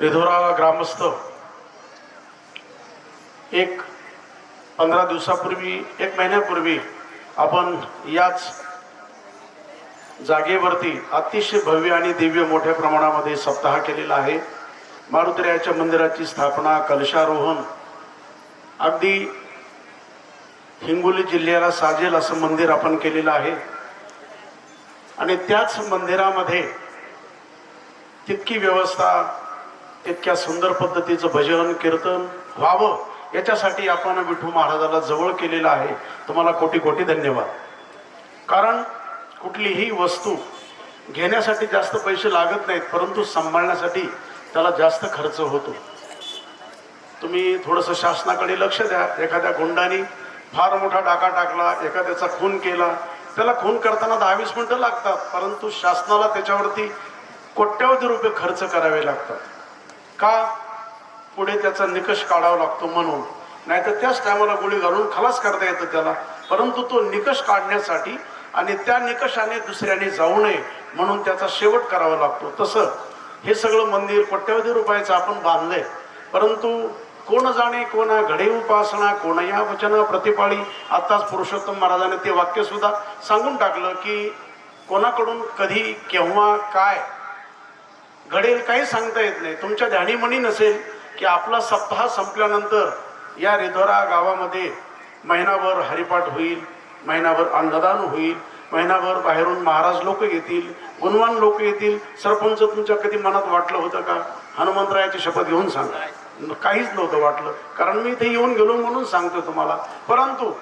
रिधोरा ग्रामस्थ. एक पंधरा दिवसापूर्वी एक महिन्यापूर्वी आपण याच जागेवरती अतिशय भव्य आणि दिव्य मोठ्या प्रमाणामध्ये सप्ताह केलेला आहे. मारुतिरायाच्या मंदिराची स्थापना कलशारोहण अगदी हिंगोली जिल्ह्याला साजेल असं मंदिर आपण केलेलं आहे. आणि त्याच मंदिरामध्ये तितकी व्यवस्था इतक्या सुंदर पद्धतीचं भजन कीर्तन व्हावं याच्यासाठी आपण विठू महाराजाला जवळ केलेलं आहे. तुम्हाला कोटी कोटी धन्यवाद. कारण कुठलीही वस्तू घेण्यासाठी जास्त पैसे लागत नाहीत परंतु सांभाळण्यासाठी त्याला जास्त खर्च होतो. तुम्ही थोडंसं शासनाकडे लक्ष द्या. एखाद्या गुंडाने फार मोठा डाका टाकला एखाद्याचा खून केला त्याला खून करताना दहा वीस मिनटं लागतात परंतु शासनाला त्याच्यावरती कोट्यावधी रुपये खर्च करावे लागतात. का पुढे त्याचा निकष काढावा लागतो म्हणून? नाहीतर त्याच टायमाला गोळी घालून खलास करता येतं त्याला. परंतु तो निकष काढण्यासाठी आणि त्या निकषाने दुसऱ्याने जाऊ नये म्हणून त्याचा शेवट करावा लागतो. तसं हे सगळं मंदिर कोट्यवधी रुपयाचं आपण बांधलंय. परंतु कोण जाणे कोणा घडे उपासना कोण या वचन प्रतिपाळी आत्ताच पुरुषोत्तम महाराजाने ते वाक्य सुद्धा सांगून टाकलं की कोणाकडून कधी केव्हा काय घडेल काही सांगता येत नाही. तुमच्या ध्यानीमणी नसेल की आपला सप्ताह संपल्यानंतर या रिधोरा गावामध्ये महिनाभर हरिपाठ होईल महिनाभर अन्नदान होईल महिनाभर बाहेरून महाराज लोक येतील गुणवान लोक येतील. सरपंच तुमच्या कधी मनात वाटलं होतं का? हनुमंतरायाची शपथ घेऊन सांगा. काहीच नव्हतं वाटलं. कारण मी इथे येऊन गेलो म्हणून सांगतो तुम्हाला. परंतु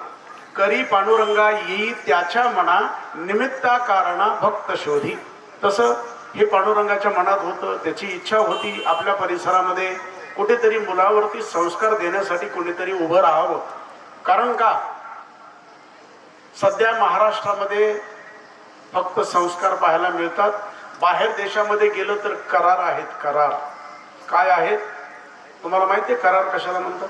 करी पांडुरंगा येई त्याच्या मना निमित्ता कारणा भक्त शोधी. तसं हे पांडुरंगाच्या मनात होतं त्याची इच्छा होती आपल्या परिसरामध्ये कुठेतरी मुलावरती संस्कार देण्यासाठी कुणीतरी उभं राहावं. कारण का? सध्या महाराष्ट्रामध्ये फक्त संस्कार पाहायला मिळतात. बाहेर देशामध्ये गेलं तर करार आहेत करार. काय आहेत? तुम्हाला माहिती आहे करार कशाला म्हणतात?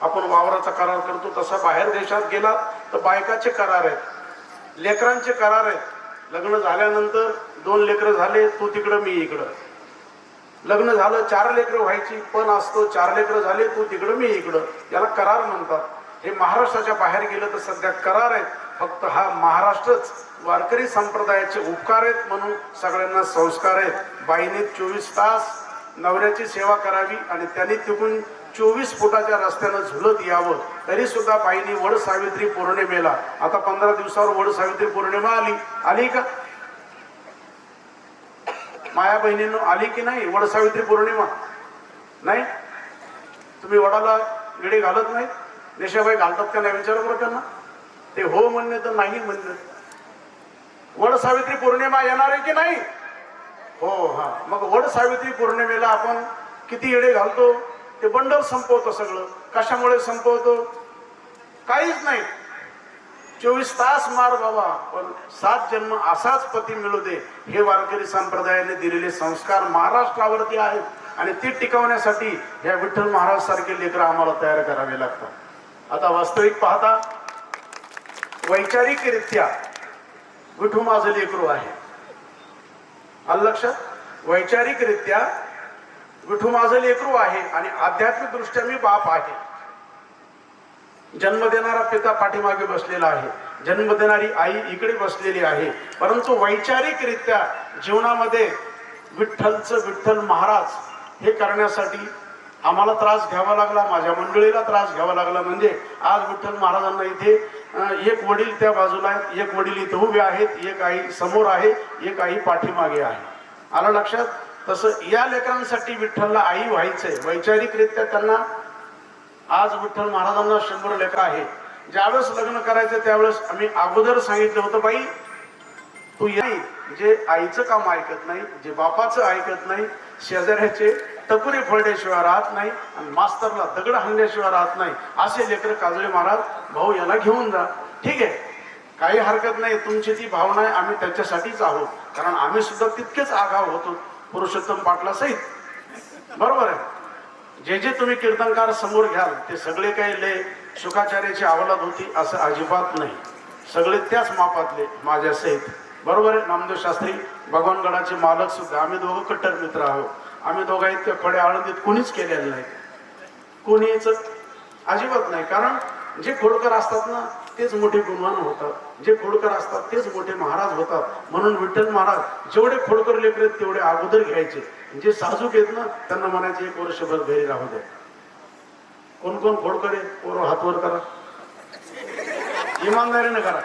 आपण वावराचा करार करतो तसा बाहेर देशात गेला तर बायकाचे करार आहेत लेकरांचे करार आहेत. लग्न झाल्यानंतर दोन लेकरं झाले तू तिकडं मी इकडं. लग्न झालं चार लेकरं व्हायची पण असतो चार लेकरं झाले तू तिकडं मी इकडं. याला करार म्हणतात. हे महाराष्ट्राच्या बाहेर गेलं तर सध्या करार आहेत. फक्त हा महाराष्ट्रच. वारकरी संप्रदायाचे उपकार आहेत म्हणून सगळ्यांना संस्कार आहेत. बाईने चोवीस तास नवऱ्याची सेवा करावी आणि त्यांनी तिकून चोवीस फुटाच्या रस्त्यानं झुलत यावं. तरी सुद्धा बाईने वड सावित्री पौर्णिमेला आता पंधरा दिवसावर वड सावित्री पौर्णिमा आली. आली का? माया बहिणीनं आली की नाही वड सावित्री पौर्णिमा? नाही? तुम्ही वडाला विडे घालत नाही? नेशाबाई घालतात का नाही? विचार बरं त्यांना. ते हो म्हणणे तर नाही म्हणणे. वड सावित्री पौर्णिमा येणार आहे की नाही? हो हा. मग वड सावित्री पौर्णिमेला आपण किती येडे घालतो? ते बंडल संपवतं सगळं. कशामुळे संपवतो? काहीच नाही. चोवीस तास मार बाबा पण सात जन्म असाच पती मिळू दे हे वारकरी संप्रदायाने दिलेले संस्कार महाराष्ट्रावरती आहेत. आणि ती टिकवण्यासाठी या विठ्ठल महाराज सारखे लेकर आम्हाला तयार करावे लागतात. आता वास्तविक पाहता वैचारिकरित्या विठू माझं लेकरू आहे. आलं लक्षात? वैचारिकरित्या विठू माझं लेकरू आहे आणि आध्यात्मिक दृष्ट्या मी बाप आहे. जन्म देणारा पिता पाठीमागे बसलेला आहे. जन्म देणारी आई इकडे बसलेली आहे. परंतु वैचारिकरित्या जीवनामध्ये विठ्ठलचं विठ्ठल महाराज हे करण्यासाठी आम्हाला त्रास घ्यावा लागला माझ्या मंडळीला त्रास घ्यावा लागला. म्हणजे आज विठ्ठल महाराजांना इथे एक वडील त्या बाजूला आहेत एक वडील इथे उभे आहेत एक आई समोर आहे एक आई पाठीमागे आहे. आलं लक्षात? तसं या लेकरांसाठी विठ्ठलला आई व्हायचंय. वैचारिकरित्या त्यांना आज विठ्ठल महाराजांना शंभर लेकर आहे ज्यावेळेस लग्न करायचं त्यावेळेस आम्ही अगोदर सांगितलं होतं बाई तू नाही जे आईचं काम ऐकत नाही जे बापाचं ऐकत नाही शेजाऱ्याचे टकुरे फोडल्याशिवाय राहत नाही आणि मास्तरला दगड हाणल्याशिवाय राहत नाही असे लेकर काजळे महाराज भाऊ याला घेऊन जा. ठीक आहे. काही हरकत नाही तुमची ती भावना आहे आम्ही त्याच्यासाठीच आहोत. कारण आम्ही सुद्धा तितकेच आगाव होतो. पुरुषोत्तम पाटला सहित. बरोबर आहे. जे जे तुम्ही कीर्तनकार समोर घ्याल ते सगळे काही लय शुकाचार्याची अवलाद होती असं अजिबात नाही. सगळे त्याच मापातले माझ्या सहित. बरोबर आहे नामदेव शास्त्री भगवानगडाचे मालक सुद्धा. आम्ही दोघं कट्टर मित्र आहोत. आम्ही दोघा इतक्या खोड्या आळंदीत कोणीच केलेलं नाही. कोणीच अजिबात नाही. कारण जे खोडकर असतात ना तेच मोठे गुणवान होतात. जे खोडकर असतात तेच मोठे महाराज होतात. म्हणून विठ्ठल महाराज जेवढे खोडकर लेकर तेवढे अगोदर घ्यायचे. जे साजूक आहेत ना त्यांना म्हणायचे एक वर्षभर घरी राहू द्या. कोण कोण खोडकर आहे पोरं हातवर करा. इमानदारीनं करा.